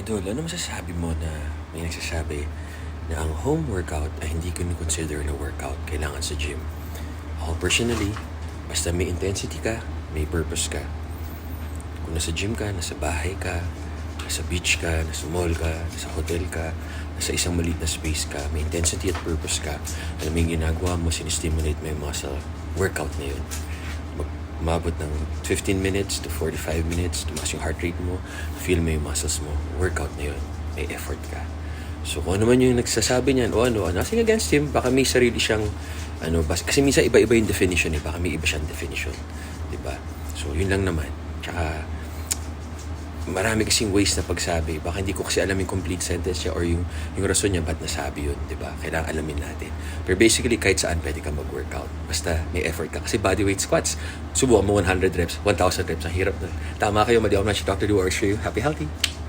Idol, ano masasabi mo na may nagsasabi na ang home workout ay hindi ko consider na workout kailangan sa gym? Ako personally, basta may intensity ka, may purpose ka. Kung nasa gym ka, nasa bahay ka, nasa beach ka, nasa mall ka, nasa hotel ka, nasa isang maliit na space ka, may intensity at purpose ka, alam mo yung ginagawa mo, sinistimulate mo yung muscle, workout na yun. Umabot ng 15 minutes to 45 minutes, tumaas yung heart rate mo, feel mo yung muscles mo, workout na yun. May effort ka. So kung ano man yung nagsasabi niyan, o ano, nothing against him, baka may sarili siyang, ano, bas, kasi minsan iba-iba yung definition eh, baka may iba siyang definition. 'di ba? So yun lang naman. Tsaka, marami kasing ways na pagsabi. Baka hindi ko kasi alam yung complete sentence niya or yung, yung rason niya ba't nasabi yun, di ba? Kailangan alamin natin. Pero basically, kahit saan pwede ka mag-workout. Basta may effort ka. Kasi bodyweight squats, subukan mo 100 reps, 1,000 reps. Ang hirap na. Tama kayo, mali ako na si Dr. Do works for you. Happy healthy!